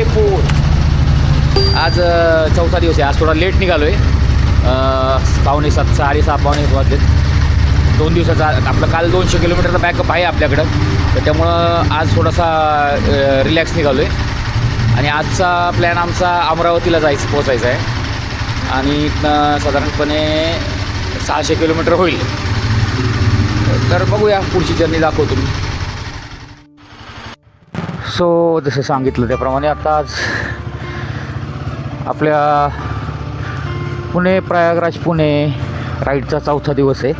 Day आज चौथा दिवस आहे. आज थोडा लेट निघालो आहे पावणे सात साडेसहा पावणे सात वाजलेत. दोन दिवसाचा आपलं काल दोनशे किलोमीटरचा बॅकअप आहे आपल्याकडं. तर त्यामुळं आज थोडासा रिलॅक्स निघालो आहे आणि आजचा प्लॅन आमचा अमरावतीला जायचं पोचायचा आहे. आणि इथनं साधारणपणे सहाशे किलोमीटर होईल. तर बघूया पुढची जर्नी दाखवतो मी. सो जसं सांगितलं त्याप्रमाणे आता आज आपल्या पुणे प्रयागराज पुणे राईडचा चौथा दिवस आहे.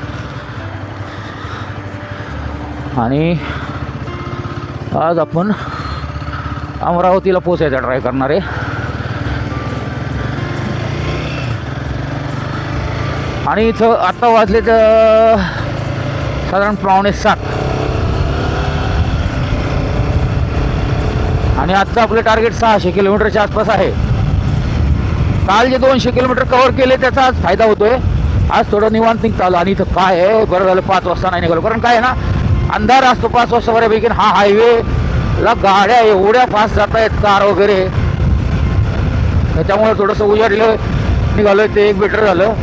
आणि आज आपण अमरावतीला पोचायचा ट्राय करणार आहे. आणि इथं आत्ता वाजले तर साधारण पावणे सात. आणि आजचं आपलं टार्गेट सहाशे किलोमीटरच्या आसपास आहे. काल जे दोनशे किलोमीटर कव्हर केले त्याचा आज फायदा होतोय. आज थोडं निवांत चालू आणि इथं काय आहे? बरं झालं पाच वाजता नाही निघालो. कारण काय आहे ना अंधार असतो पाच वाजता बऱ्यापैकी हा हायवे ला गाड्या एवढ्या फास्ट जात आहेत कार वगैरे. त्याच्यामुळे थोडंसं उजाडलं निघालं ते एक बेटर झालं.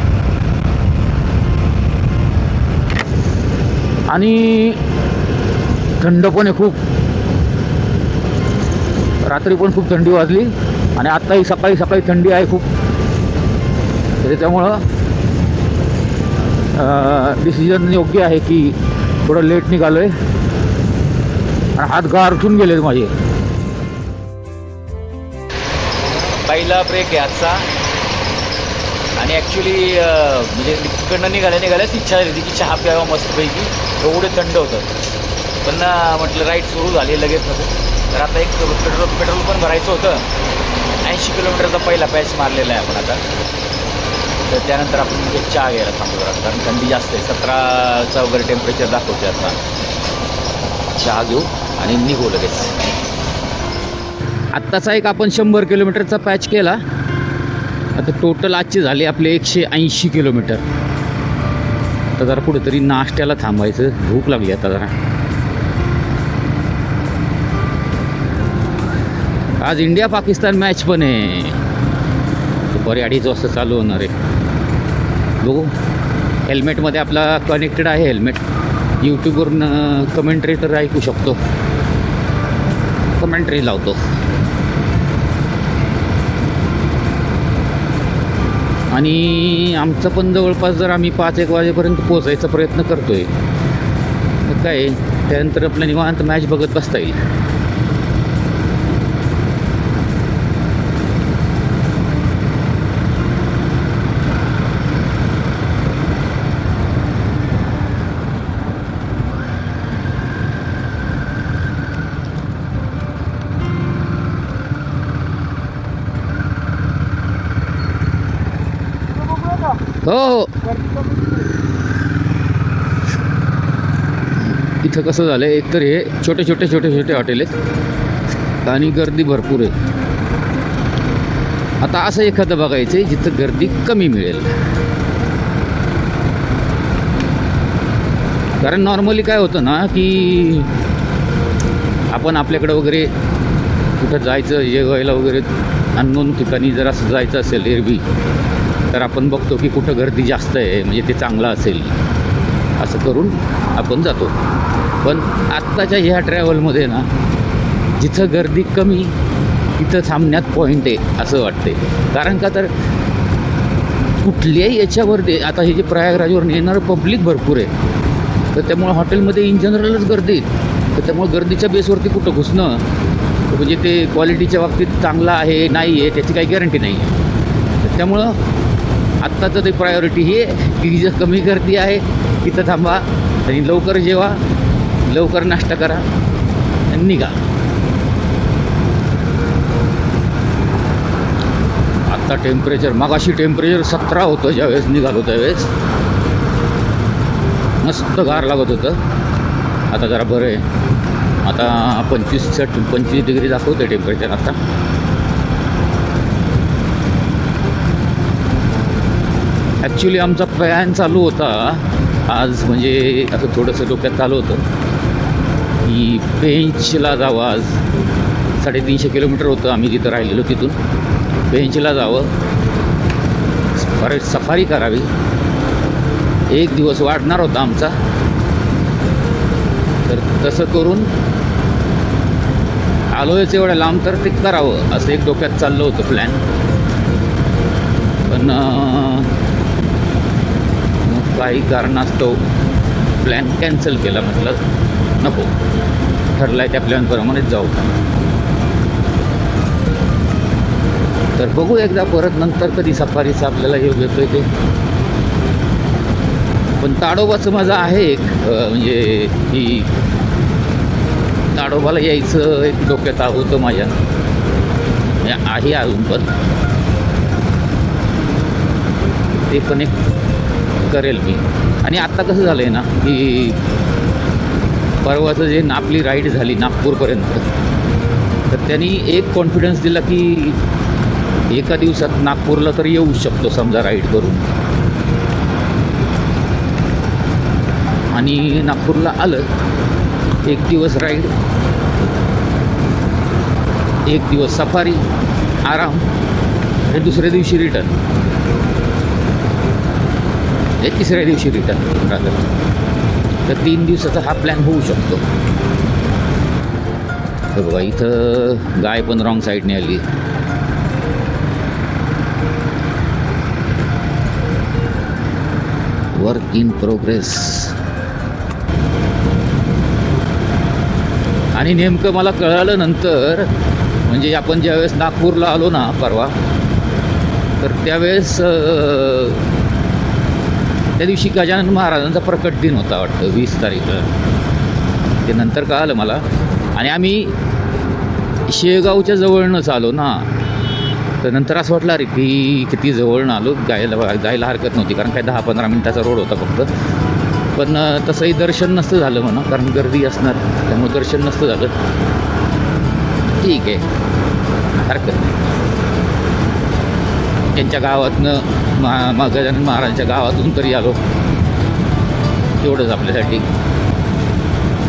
आणि थंड पण आहे खूप. रात्री पण खूप थंडी वाजली आणि आत्ताही सकाळी सकाळी थंडी आहे खूप. त्याच्यामुळं डिसिजन योग्य आहे की थोडं लेट निघालो आहे आणि हात गार उठून गेलेत माझे. पहिला ब्रेक आहे आजचा आणि ॲक्च्युली म्हणजे तिकडनं निघाल्या निघाल्याच इच्छा झाली होती की चहा प्यावा मस्तपैकी. एवढे थंड होतं. पण म्हटलं राईड सुरू झाली लगेच नको तर आता एक पेट्रोल पेट्रोल पण भरायचं होतं. ऐंशी किलोमीटरचा पहिला पॅच मारलेला आहे आपण आता. तर त्यानंतर आपण एक चहा घ्यायला थांबलो जरा कारण थंडी जास्त आहे. सतराचा वगैरे टेम्परेचर दाखवते आता. चहा घेऊ आणि निघू लगेच. आत्ताचा एक आपण शंभर किलोमीटरचा पॅच केला. आता टोटल आजची झाली आपले एकशे ऐंशी किलोमीटर. आता जरा कुठेतरी नाश्त्याला थांबायचं. भूक लागली आता जरा. आज इंडिया पाकिस्तान मॅच पण आहे. दुपारी अडीच वाजता चालू होणार आहे. बघू. हेल्मेटमध्ये आपला कनेक्टेड आहे हेल्मेट यूट्यूबवरून कमेंट्री तर ऐकू शकतो. कमेंट्री लावतो. आणि आमचं पण जवळपास जर आम्ही पाच एक वाजेपर्यंत पोचायचा प्रयत्न करतो आहे मग काय त्यानंतर आपलं निवांत मॅच बघत बसता येईल हो हो इथं कसं झालं आहे एकतर हे छोटे छोटे छोटे छोटे हॉटेल आहेत. आणि गर्दी भरपूर आहे. आता असं एखादं बघायचं आहे जिथं गर्दी कमी मिळेल. कारण नॉर्मली काय होतं ना की आपण आपल्याकडं वगैरे कुठं जायचं जेवायला वगैरे अननोन ठिकाणी जर असं जायचं असेल एरवी तर आपण बघतो की कुठं गर्दी जास्त आहे म्हणजे ते चांगलं असेल. असं करून आपण जातो. पण आत्ताच्या ह्या ट्रॅव्हलमध्ये ना जिथं गर्दी कमी तिथं थांबण्यात पॉईंट आहे असं वाटते कारण का तर कुठल्याही याच्यावरती आता हे जे प्रयागराजवरून येणारं पब्लिक भरपूर आहे. तर त्यामुळं हॉटेलमध्ये इन जनरलच गर्दी तर त्यामुळं गर्दीच्या बेसवरती कुठं घुसणं म्हणजे ते क्वालिटीच्या बाबतीत चांगलं आहे नाही आहे त्याची काही गॅरंटी नाही आहे तर त्यामुळं आत्ताचं ते प्रायोरिटी ही आहे की जिथं कमी गर्दी आहे तिथं थांबा आणि लवकर जेवा. लवकर नाश्ता करा आणि निघा. आत्ता टेम्परेचर मगाशी टेम्परेचर सतरा होतं ज्यावेळेस निघालो त्यावेळेस. मस्त गार लागत होतं. आता जरा बरं आहे. आता पंचवीस सट पंचवीस डिग्री दाखवतं टेम्परेचर आता. ॲक्च्युली आमचा प्लॅन चालू होता. आज म्हणजे असं थोडंसं डोक्यात चालू होतं. की बेंचला जावं आज. साडेतीनशे किलोमीटर होतं आम्ही तिथं राहिलेलो तिथून. बेंचला जावं. परत सफारी करावी. एक दिवस वाढणार होता आमचा. तर तसं करून आलोयच एवढ्या लांब तर ते करावं. असं एक डोक्यात चाललं होतं प्लॅन पण मग काही कारणास्तव प्लॅन कॅन्सल केला म्हटलं. नको. ठरलं आहे त्या प्लॅनप्रमाणेच जाऊ. तर बघू एकदा परत नंतर कधी सफारीचं आपल्याला योग येतोय ते. पण ताडोबाचं माझं आहे एक म्हणजे की ताडोबाला यायचं एक डोक्यात होतं माझ्या. म्हणजे आहे अजून पण. ते पण एक करेल मी. आणि आत्ता कसं झालं आहे ना की परवाचं जे नापली राईड झाली नागपूरपर्यंत तर त्यांनी एक कॉन्फिडन्स दिला की एका दिवसात नागपूरला तर येऊ शकतो समजा राईड करून. आणि नागपूरला आलं एक दिवस राईड एक दिवस सफारी आराम आणि दुसऱ्या दिवशी रिटर्न हे तिसऱ्या दिवशी रिटर्न राहतात तर तीन दिवसाचा हा प्लॅन होऊ शकतो. तर बघा इथं गाय पण रॉंग साईडने आली. वर्क इन प्रोग्रेस आणि नेमकं मला कळालं नंतर म्हणजे आपण ज्यावेळेस नागपूरला आलो ना परवा तर त्यावेळेस त्या दिवशी गजानन महाराजांचा प्रकट दिन होता वाटतं वीस तारीखला ते नंतर कळालं मला. आणि आम्ही शेगावच्या जवळनंच आलो ना. तर नंतर असं वाटलं अरे की किती जवळनं आलो. जायला जायला हरकत नव्हती कारण काय दहा पंधरा मिनटाचा रोड होता फक्त. पण तसंही दर्शन नसतं झालं म्हणा कारण गर्दी असणार. त्यामुळे दर्शन नसतं झालं. ठीक आहे. हरकत नाही. त्यांच्या गावातनं महा मा गजानन महाराजांच्या गावातून तरी आलो. तेवढंच आपल्यासाठी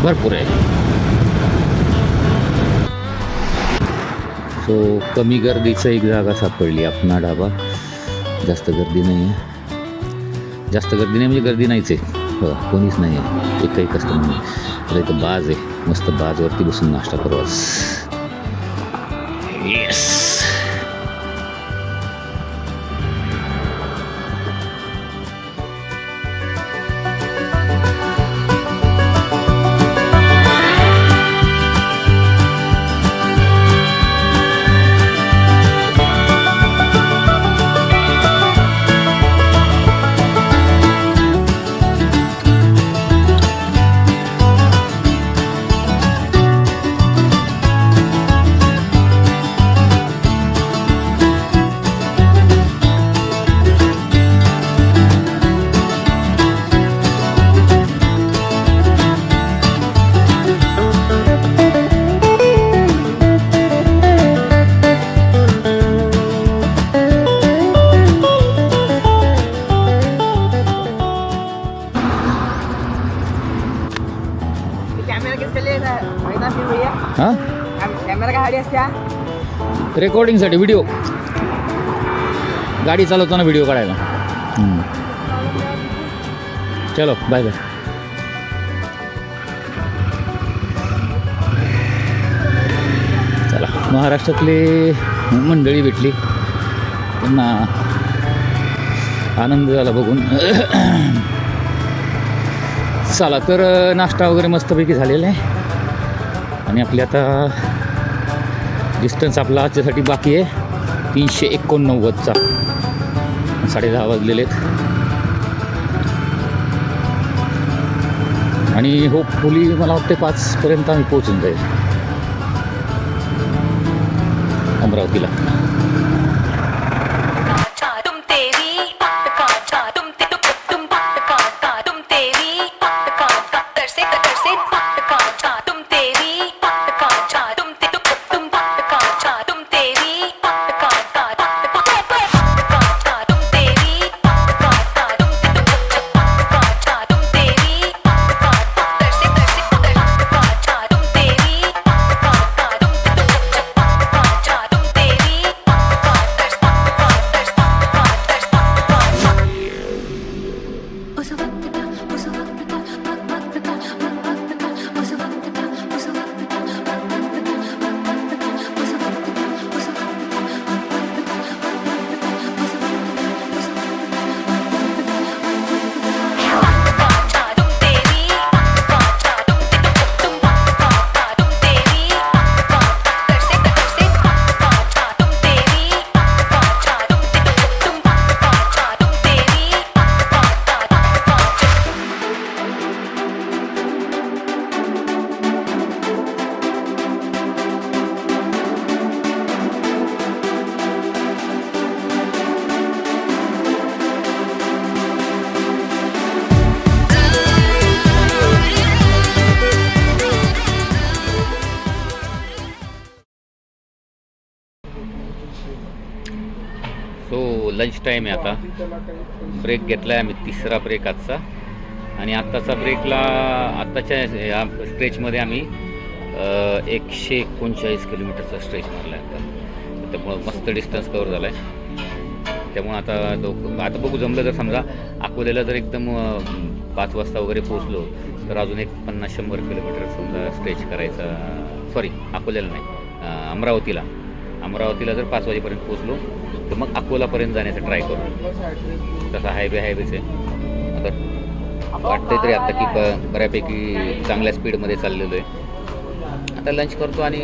भरपूर आहे. सो कमी गर्दीचं एक जागा सापडली आपणा ढाबा. जास्त गर्दी नाही आहे जास्त गर्दी नाही म्हणजे गर्दी नाहीच आहे. हो कोणीच नाही आहे एकही कस्टमर नाही. तर इथं बाज आहे. मस्त बाजवरती बसून नाश्ता करू रेकॉर्डिंगसाठी व्हिडिओ गाडी चालवताना व्हिडिओ काढायला. चलो बाय बाय चला महाराष्ट्रातली मंडळी भेटली. त्यांना आनंद झाला बघून. चला तर नाश्ता वगैरे मस्तपैकी झालेला आहे. आणि आपली आता डिस्टन्स आपला आजच्यासाठी बाकी आहे. तीनशे एकोणनव्वदचा. साडे दहा वाजलेले आहेत. आणि हो फुली मला वाटते पाचपर्यंत आम्ही पोहोचून जाईल. अमरावतीला. टाईम आहे आता. ब्रेक घेतला आहे आम्ही तिसरा ब्रेक आजचा. आणि आत्ताचा ब्रेकला आत्ताच्या या स्ट्रेचमध्ये आम्ही एकशे एकोणचाळीस किलोमीटरचा स्ट्रेच मारला आहे आता. त्यामुळं मस्त डिस्टन्स कवर झाला आहे त्यामुळं आता दो आता बघू जमलं जर समजा अकोल्याला जर एकदम पाच वाजता वगैरे पोचलो तर अजून एक पन्नास शंभर किलोमीटर समजा स्ट्रेच करायचा सॉरी अकोल्याला नाही अमरावतीला. अमरावतीला जर पाच वाजेपर्यंत पोचलो तर मग अकोलापर्यंत जाण्याचा ट्राय करू. तसा हायवे हायवेच आहे. आता वाटतंय तरी आता की ब बऱ्यापैकी चांगल्या स्पीडमध्ये चाललेलो आहे. आता लंच करतो आणि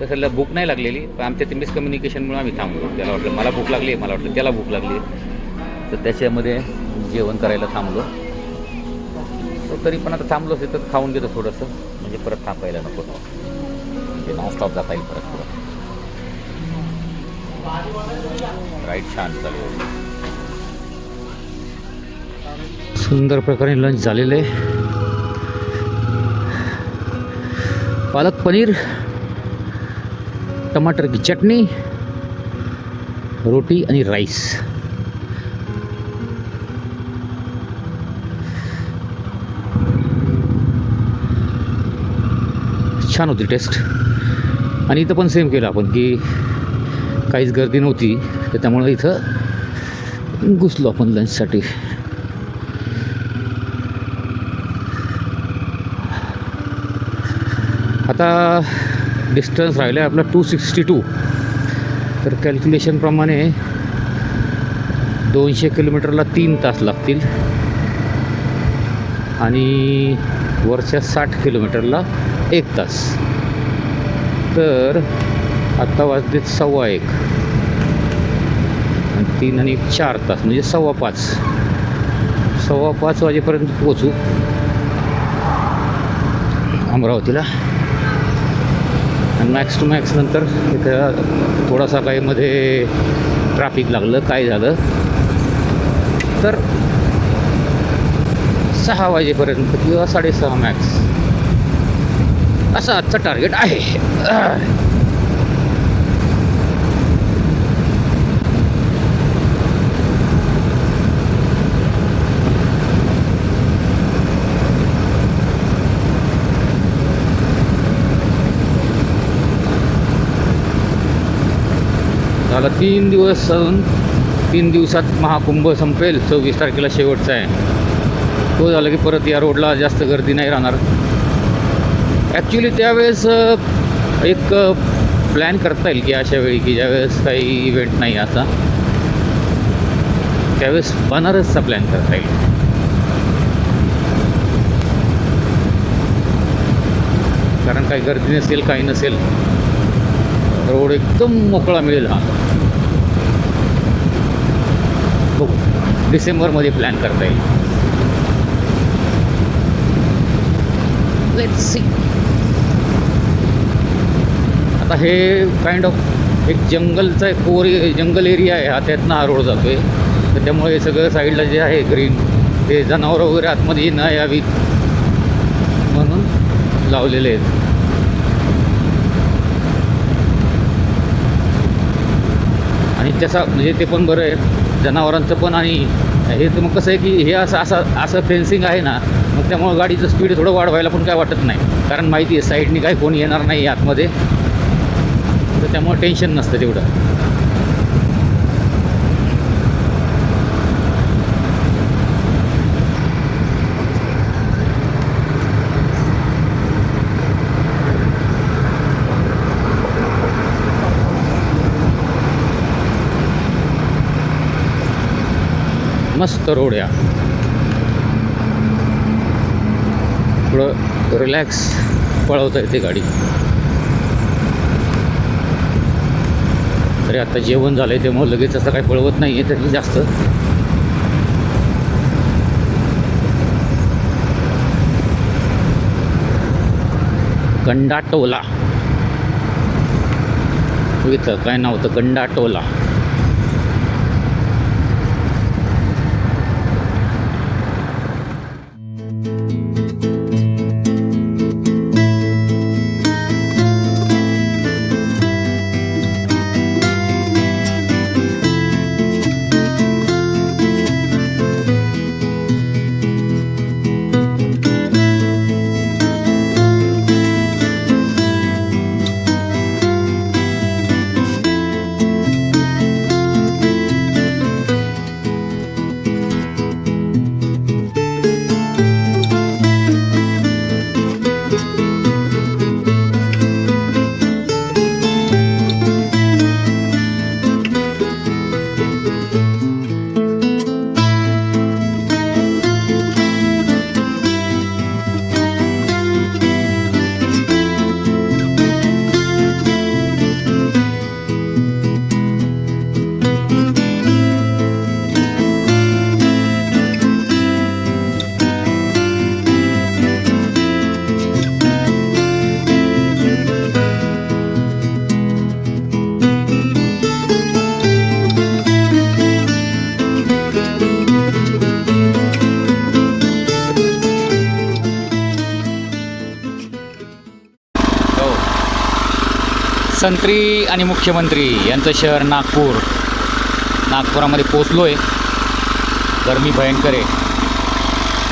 तसं भूक नाही लागलेली. पण आमच्या ते मिसकम्युनिकेशनमुळे आम्ही थांबलो. त्याला वाटलं मला भूक लागली मला वाटलं त्याला भूक लागली तर त्याच्यामध्ये जेवण करायला थांबलो. तर तरी पण आता थांबलो असेल तर खाऊन घेतो थोडंसं. म्हणजे परत थांबायला नको. म्हणजे नॉनस्टॉप जाता येईल परत पुढं राईट छान चालू सुंदर प्रकारे लंच झालेलं. आहे पालक पनीर टमाटर की चटणी रोटी आणि राईस छान होती टेस्ट आणि इथं पण सेम केलं आपण की काहीच गर्दी नव्हती. तर त्यामुळं इथं घुसलो आपण लंचसाठी आता डिस्टन्स राहिलं आहे आपलं टू सिक्स्टी टू तर कॅल्क्युलेशनप्रमाणे दोनशे किलोमीटरला तीन तास लागतील. आणि वरच्या साठ किलोमीटरला एक तास. तर आत्ता वाजलेत सव्वा एक. तीन आणि चार तास म्हणजे सव्वा पाच. सव्वा पाच वाजेपर्यंत पोचू अमरावतीला. आणि मॅक्स टू मॅक्स नंतर इथं थोडासा काही मध्ये ट्रॅफिक लागलं काय झालं. तर सहा वाजेपर्यंत किंवा साडेसहा मॅक्स असं आजचं टार्गेट आहे. झाला तीन दिवस अजून. तीन दिवसात महाकुंभ संपेल. सव्वीस तारखेला शेवटचा आहे. तो झाला की परत या रोडला जास्त गर्दी नाही राहणार. ॲक्च्युली त्यावेळेस एक प्लॅन करता येईल की अशा वेळी की ज्यावेळेस काही इव्हेंट नाही असा. त्यावेळेस बनारसचा प्लॅन करता येईल. कारण काही गर्दी नसेल काही नसेल. रोड एकदम मोकळा मिळेल हा. बघू डिसेंबरमध्ये प्लॅन करता येईल लेट्स सी आता हे काइंड ऑफ एक जंगलचा एक कोर जंगल एरिया आहे. हा त्यातनं हा रोड जातो आहे तर त्यामुळे हे सगळं साईडला जे आहे ग्रीन ते जनावरं वगैरे आतमध्ये न यावीत म्हणून लावलेले आहेत. त्याचा म्हणजे ते पण बरं आहे जनावरांचं पण आणि हे तर मग कसं आहे की हे असं असं असं फेन्सिंग आहे ना मग त्यामुळं गाडीचं स्पीड थोडं वाढवायला पण काय वाटत नाही. कारण माहिती आहे साईडनी काही कोणी येणार नाही आतमध्ये. तर त्यामुळं टेन्शन नसतं तेवढं. मस्त रोड या. थोडं रिलॅक्स पळवता येते गाडी. तरी आता जेवण झालं आहे त्यामुळे लगेच असं काही पळवत नाही आहे तरी जास्त. गंडाटोला इथं काय नाव होतं? गंडाटोला संत्री आणि मुख्यमंत्री यांचं शहर नागपूर. नागपुरामध्ये पोचलो आहे गरमी भयंकर आहे.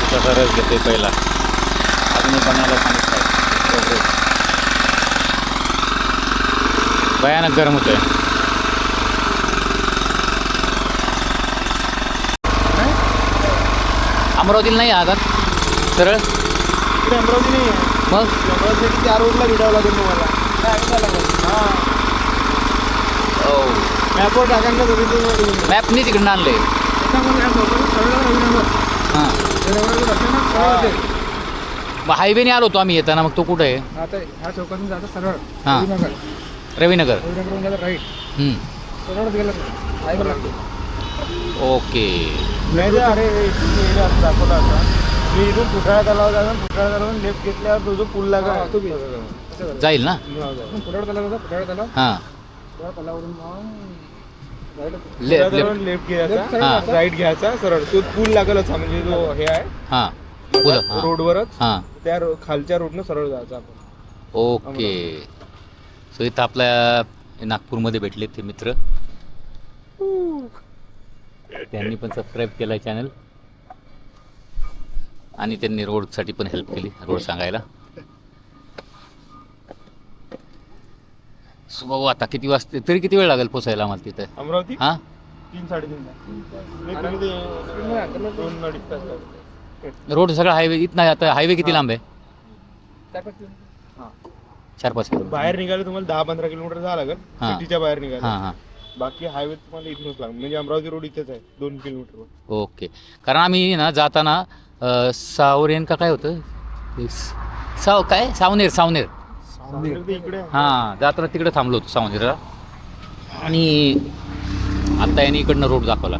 त्याचा रस घेतोय पहिला. अजून बनायला सांगितलं भयानक गरम होतोय. अमरावतीला नाही आहात? सरळ? अमरावती नाही आहे. मग? अमरावती त्या रोडला भेटावं लागेल तुम्हाला. हां. हो मॅपवर टाकायला तुम्ही तुम्ही मॅपनी तिकडून आणलं आहे हां हायवेने आलो होतो आम्ही येताना मग तो कुठं आहे? आता ह्या चौकातून जातं सरळ हां. रविनगर. रवीनगर राईट हम्म. सरळच गेलं हायवर लागतो ओके. नाही अरे दाखवला होता मी इथून फुटाळा तलाव जाणार फुटाळा तलावून लेफ्ट घेतल्यावर तो जो पूल लागा तो जाईल ना? हां. लेफ्ट लेफ्ट घ्यायचा हां. राईट घ्यायचा सरळ. तो पूल लागलच हा म्हणजे जो हे आहे. हां. पुढं हां. रोडवरच. हां. त्या रो- खालच्या रोडनं सरळ जायचं आपण. ओके. सो इथं आपल्या नागपूरमध्ये भेटले ते मित्र. त्यांनी पण सबस्क्राईब केलं चॅनल आणि त्यांनी रोडसाठी पण हेल्प केली रोड सांगायला. आता किती वाजते तरी किती वेळ लागेल पोचायला आम्हाला तिथं? अमरावती? हां? तीन साडेतीन. रोड सगळा हायवे इथं नाही आता हायवे किती लांब आहे? चार पाच किलोमीटर. बाहेर निघायला तुम्हाला दहा पंधरा किलोमीटर जावं लागेल हां. सिटीच्या बाहेर निघायला. हां हां. बाकी हायवे तुम्हाला इथूनच लागेल म्हणजे अमरावती रोड इथेच आहे दोन किलोमीटर ओके. कारण आम्ही ना जाताना अ, सावरेन का काय होतं? ते स- साव काय? सावनेर सावनेर. हां जाताना तिकडे थांबलो होतो सावनेरला आणि आत्ता याने इकडनं रोड दाखवला.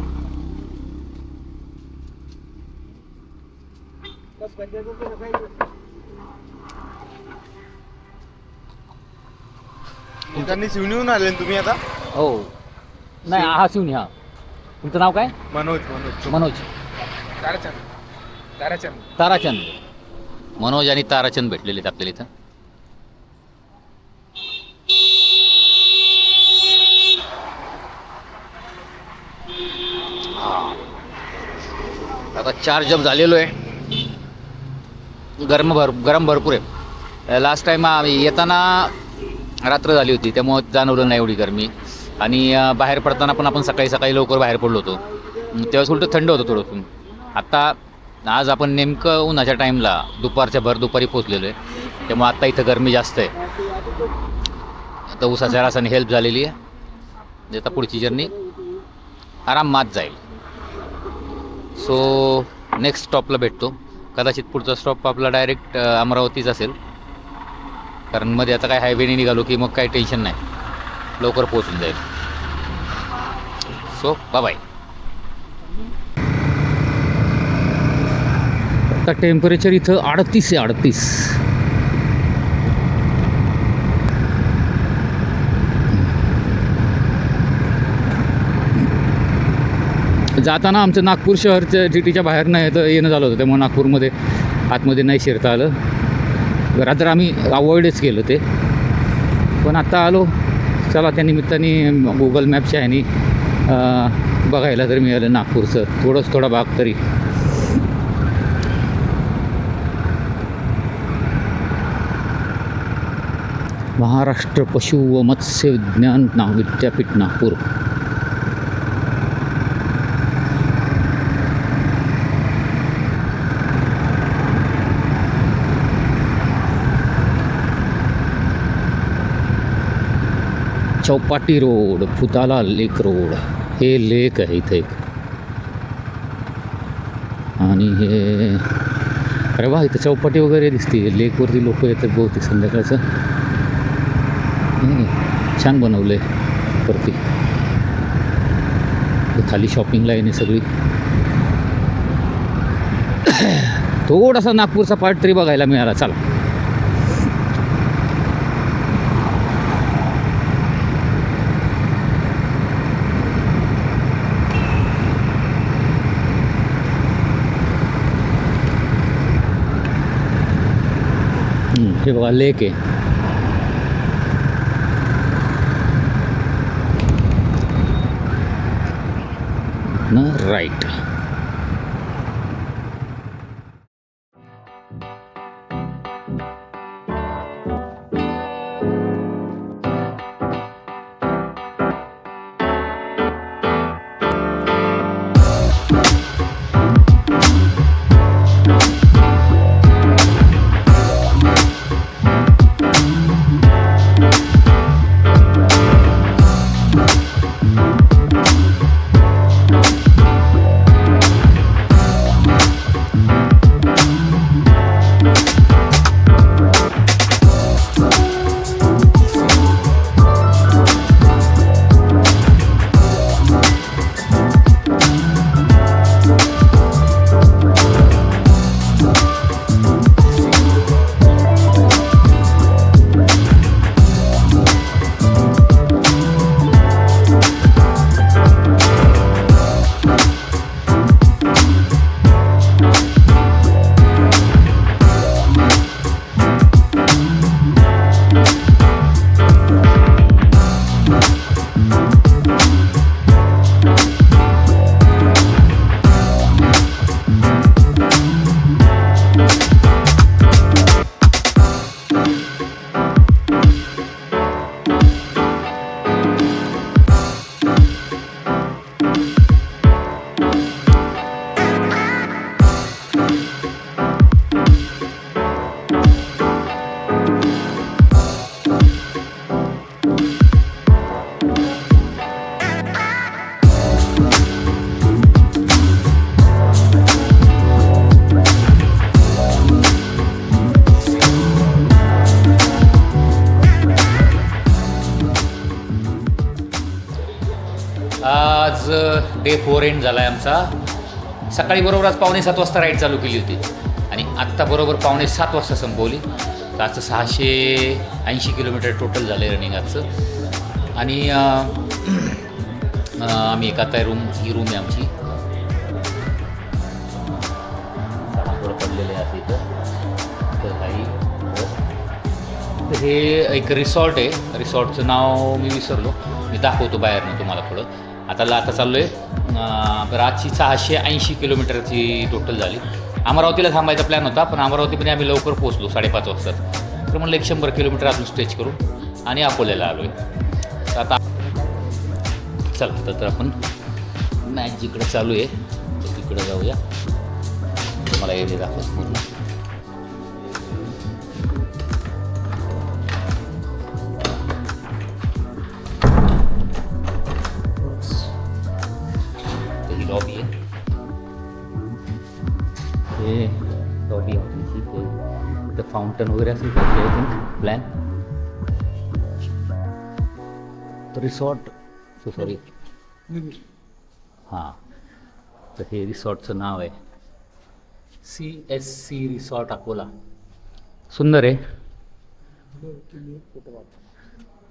ठिकाणी शिवणीहून आले ना तुम्ही आता? हो. नाही हा शिवनी हा. तुमचं नाव काय? मनोज मनोज. मनोज. ताराचंद. ताराचंद. ताराचंद. मनोज आणि ताराचंद भेटलेले आहेत आपल्याला इथं. आता चार्ज अप झालेलो आहे. गरम भर गरम भरपूर आहे. लास्ट टाईम येताना रात्र झाली होती त्यामुळं जाणवलं नाही एवढी गरमी. आणि बाहेर पडताना पण आपण सकाळी सकाळी लवकर बाहेर पडलो होतो. तेव्हाच उलटं थंड होतं थोडंसं. आत्ता आज आपण नेमकं उन्हाच्या टाईमला दुपारच्या भर दुपारी पोचलेलो आहे. त्यामुळे आत्ता इथं गरमी जास्त आहे. आता उसाच्या रासाने हेल्प झालेली आहे. आता पुढची जर्नी आरामात जाईल. सो नेक्स्ट स्टॉपला भेटतो. कदाचित पुढचा स्टॉप आपला डायरेक्ट अमरावतीच असेल. कारण मध्ये आता काय हायवेने निघालो की मग काही टेन्शन नाही. लवकर पोहोचून जाईल. सो बाय आता टेम्परेचर इथं अडतीस आहे अडतीस. जाताना आमचं नागपूर शहरच्या सिटीच्या बाहेर नाही तर येणं झालं होतं. त्यामुळे नागपूरमध्ये आतमध्ये नाही शिरता आलं. रात्र आम्ही अवॉइडच केलं ते. पण आत्ता आलो. चला त्या निमित्ताने गुगल मॅपच्या ह्यानी बघायला तरी मिळालं नागपूरचं. थोडंच थोडा भाग तरी. महाराष्ट्र पशु व मत्स्य विज्ञान ना विद्यापीठ Nagpur. Chowpatty road Futala lake road. हे लेक आहे इथे एक. आणि हे अरे वा इथं चौपाटी वगैरे दिसते. लेकवरती लोक येतात बहुतेक संध्याकाळचं. छान बनवलं आहे वरती खाली शॉपिंगला येणे सगळी. थोडासा नागपूरचा पार्ट तरी बघायला मिळाला. चला. na Right. फ्रेंड झाला आहे आमचा. सकाळी बरोबर आज पावणे सात वाजता राईड चालू केली होती. आणि आत्ता बरोबर पावणे सात वाजता संपवली. तर आजचं सहाशे ऐंशी किलोमीटर टोटल झालं आहे रनिंग आजचं. आणि आम्ही एक आता रूम ही रूम आहे आमची. पडलेले पडलेलं आहे इथं. तर काही हो. तर हे एक रिसॉर्ट आहे. रिसॉर्टचं नाव मी विसरलो. मी दाखवतो बाहेरनं तुम्हाला थोडं आता आता चाललो आहे रातची सहाशे ऐंशी किलोमीटरची टोटल झाली. अमरावतीला थांबायचा प्लॅन होता पण अमरावतीमध्ये आम्ही लवकर पोचलो साडेपाच वाजता. तर म्हणलं एक शंभर किलोमीटर आपण स्ट्रेच करू आणि अकोल्याला आलो आहे तर आता चला तर तर आपण मॅच जिकडं चालू आहे तिकडं जाऊया. तुम्हाला एरिया दाखवतो पूर्ण. फाउंटन वगैरे असेल I think plan resort so sorry हां तर हे रिसॉर्टचं नाव आहे C S C resort Akola सुंदर आहे.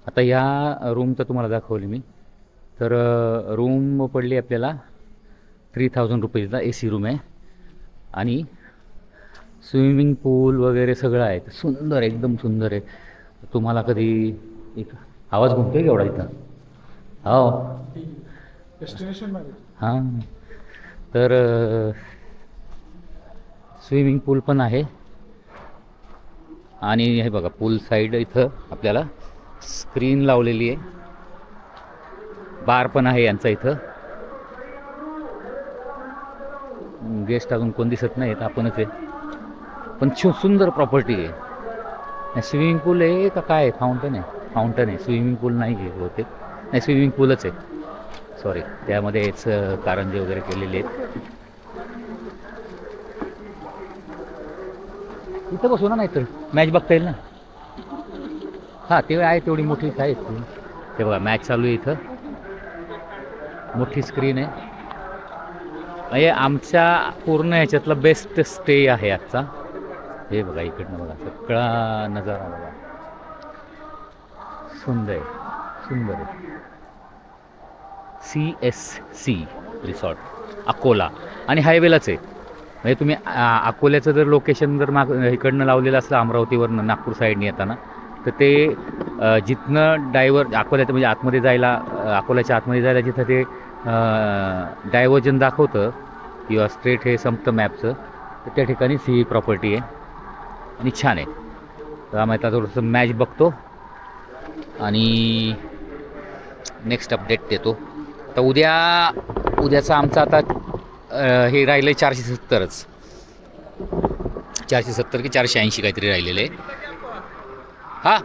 आता या रूम तर तुम्हाला दाखवली मी. तर रूम पडली आपल्याला थ्री थाउजंड रुपीजला ए सी रूम आहे. आणि स्विमिंग पूल वगैरे सगळं आहे. सुंदर एकदम सुंदर आहे. तुम्हाला कधी एक आवाज घुमतोय केवढा इथं? हो. हां. तर स्विमिंग पूल पण आहे. आणि हे बघा पूल साईड इथं आपल्याला स्क्रीन लावलेली आहे. बार पण आहे यांचा इथं. गेस्ट अजून कोण दिसत नाहीत आपणच आहे. पण छो सुंदर प्रॉपर्टी आहे. स्विमिंग पूल आहे का काय फाउंटन आहे. फाउंटन आहे. स्विमिंग पूल नाही आहे बहुतेक. नाही स्विमिंग पूलच आहे. सॉरी त्यामध्येच कारंजे वगैरे केलेले आहेत. इथं बसू ना नाहीतर. मॅच बघता येईल ना? हां ते आहे तेवढी मोठी काय ते? बघा मॅच चालू आहे इथं. मोठी स्क्रीन आहे. म्हणजे आमच्या पूर्ण ह्याच्यातला बेस्ट स्टे आहे आजचा. हे बघा इकडनं बघा सगळा नजारा बघा. सुंदर आहे सुंदर. आहे C S C resort Akola. आणि हायवेलाच आहे. म्हणजे तुम्ही अकोल्याचं जर लोकेशन जर माग इकडनं लावलेलं असलं अमरावतीवरनं नागपूर साईडने येताना तर ते जिथनं डायव्हर अकोल्याचं म्हणजे आतमध्ये जायला अकोल्याच्या आतमध्ये जायला जिथं ते डायव्हर्जन दाखवतं किंवा स्ट्रेट हे संपतं मॅपचं तर त्या ठिकाणीच ही प्रॉपर्टी आहे. आणि छान आहे. तर आम्ही आता थोडंसं मॅच बघतो. आणि नेक्स्ट अपडेट देतो. तर उद्या उद्याचं आमचं आता हे राहिलं आहे चारशे सत्तरच. चारशे सत्तर की चारशे ऐंशी काहीतरी राहिलेलं आहे. हा?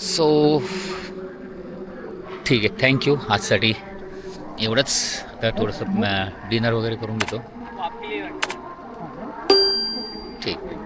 सो ठीक आहे. थँक्यू आजसाठी. एवढंच. तर थोडंसं डिनर वगैरे करून घेतो. ठीक